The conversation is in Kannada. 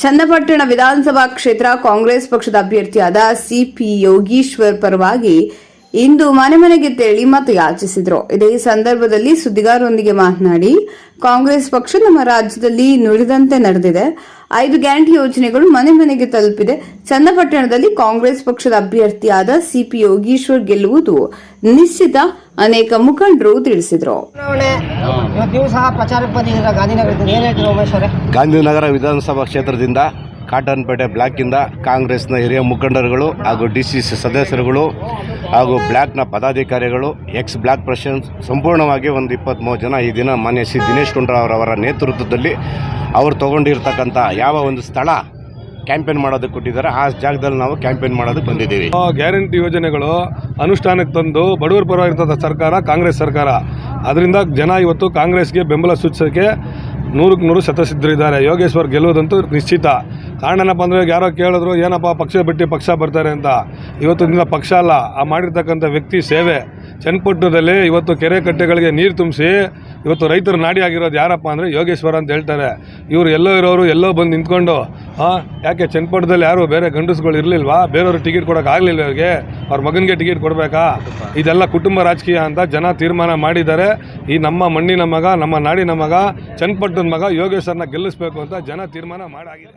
ಚನ್ನಪಟ್ಟಣ ವಿಧಾನಸಭಾ ಕ್ಷೇತ್ರ ಕಾಂಗ್ರೆಸ್ ಪಕ್ಷದ ಅಭ್ಯರ್ಥಿಯಾದ ಸಿಪಿ ಯೋಗೀಶ್ವರ್ ಪರವಾಗಿ ಇಂದು ಮನೆ ಮನೆಗೆ ತೆರಳಿ ಮತಯಾಚಿಸಿದರು. ಇದೇ ಸಂದರ್ಭದಲ್ಲಿ ಸುದ್ದಿಗಾರರೊಂದಿಗೆ ಮಾತನಾಡಿ, ಕಾಂಗ್ರೆಸ್ ಪಕ್ಷ ನಮ್ಮ ರಾಜ್ಯದಲ್ಲಿ ನುಡಿದಂತೆ ನಡೆದಿದೆ. ಐದು ಗ್ಯಾರಂಟಿ ಯೋಜನೆಗಳು ಮನೆ ಮನೆಗೆ ತಲುಪಿದೆ. ಚನ್ನಪಟ್ಟಣದಲ್ಲಿ ಕಾಂಗ್ರೆಸ್ ಪಕ್ಷದ ಅಭ್ಯರ್ಥಿಯಾದ ಸಿಪಿ ಯೋಗೀಶ್ವರ್ ಗೆಲ್ಲುವುದು ನಿಶ್ಚಿತ. ಅನೇಕ ಮುಖಂಡರು ತಿಳಿಸಿದರು. ಗಾಂಧಿನಗರ ವಿಧಾನಸಭಾ ಕ್ಷೇತ್ರದಿಂದ ಕಾಟನ್ಪೇಟೆ ಬ್ಲಾಕಿಂದ ಕಾಂಗ್ರೆಸ್ನ ಹಿರಿಯ ಮುಖಂಡರುಗಳು ಹಾಗೂ ಡಿ ಸಿ ಸದಸ್ಯರುಗಳು ಹಾಗೂ ಬ್ಲಾಕ್ನ ಪದಾಧಿಕಾರಿಗಳು, ಎಕ್ಸ್ ಬ್ಲಾಕ್ ಪ್ರೆಸಿಡೆಂಟ್ ಸಂಪೂರ್ಣವಾಗಿ ಒಂದು ಇಪ್ಪತ್ತ್ಮೂರು ಜನ ಈ ದಿನ ಮಾನ್ಯ ಸಿ ದಿನೇಶ್ ಗುಂಡ್ರಾವ್ರವರ ನೇತೃತ್ವದಲ್ಲಿ ಅವರು ತಗೊಂಡಿರ್ತಕ್ಕಂಥ ಯಾವ ಒಂದು ಸ್ಥಳ ಕ್ಯಾಂಪೇನ್ ಮಾಡೋದಕ್ಕೆ ಕೊಟ್ಟಿದ್ದಾರೆ, ಆ ಜಾಗದಲ್ಲಿ ನಾವು ಕ್ಯಾಂಪೇನ್ ಮಾಡೋದಕ್ಕೆ ಬಂದಿದ್ದೀವಿ. ಗ್ಯಾರಂಟಿ ಯೋಜನೆಗಳು ಅನುಷ್ಠಾನಕ್ಕೆ ತಂದು ಬಡವರ ಪರವಾಗಿರ್ತದ ಸರ್ಕಾರ, ಕಾಂಗ್ರೆಸ್ ಸರ್ಕಾರ. ಅದರಿಂದ ಜನ ಇವತ್ತು ಕಾಂಗ್ರೆಸ್ಗೆ ಬೆಂಬಲ ಸೂಚಿಸೋಕ್ಕೆ ನೂರಕ್ಕೆ ನೂರು ಶತಸಿದ್ಧರಿದ್ದಾರೆ ಯೋಗೇಶ್ವರ್ ಗೆಲ್ಲುವುದಂತೂ ನಿಶ್ಚಿತ. ಕಾರಣ ಏನಪ್ಪ ಅಂದರೆ ಯಾರೋ ಕೇಳಿದ್ರು, ಏನಪ್ಪ ಪಕ್ಷ ಬಿಟ್ಟು ಪಕ್ಷ ಬರ್ತಾರೆ ಅಂತ. ಇವತ್ತು ದಿನ ಪಕ್ಷ ಅಲ್ಲ, ಆ ಮಾಡಿರ್ತಕ್ಕಂಥ ವ್ಯಕ್ತಿ ಸೇವೆ. ಚನ್ನಪಟ್ಟಣದಲ್ಲಿ ಇವತ್ತು ಕೆರೆ ಕಟ್ಟೆಗಳಿಗೆ ನೀರು ತುಂಬಿಸಿ ಇವತ್ತು ರೈತರ ನಾಡಿ ಆಗಿರೋದು ಯಾರಪ್ಪ ಅಂದರೆ ಯೋಗೇಶ್ವರ ಅಂತ ಹೇಳ್ತಾರೆ. ಇವರು ಎಲ್ಲೋ ಇರೋರು ಎಲ್ಲೋ ಬಂದು ನಿಂತ್ಕೊಂಡು, ಹಾಂ, ಯಾಕೆ ಚನ್ನಪಟ್ಟಣದಲ್ಲಿ ಯಾರು ಬೇರೆ ಗಂಡಸುಗಳು ಇರಲಿಲ್ವಾ? ಬೇರೆಯವರು ಟಿಕೆಟ್ ಕೊಡೋಕೆ ಆಗಲಿಲ್ಲ ಅವ್ರಿಗೆ ಅವ್ರ ಮಗನಿಗೆ ಟಿಕೆಟ್ ಕೊಡಬೇಕಾ? ಇದೆಲ್ಲ ಕುಟುಂಬ ರಾಜಕೀಯ ಅಂತ ಜನ ತೀರ್ಮಾನ ಮಾಡಿದ್ದಾರೆ. ಈ ನಮ್ಮ ಮಣ್ಣಿನ ಮಗ, ನಮ್ಮ ನಾಡಿನ ಮಗ, ಚನ್ನಪಟ್ಟಣದ ಮಗ ಯೋಗೇಶ್ವರನ ಗೆಲ್ಲಿಸ್ಬೇಕು ಅಂತ ಜನ ತೀರ್ಮಾನ ಮಾಡಾಗಿದೆ.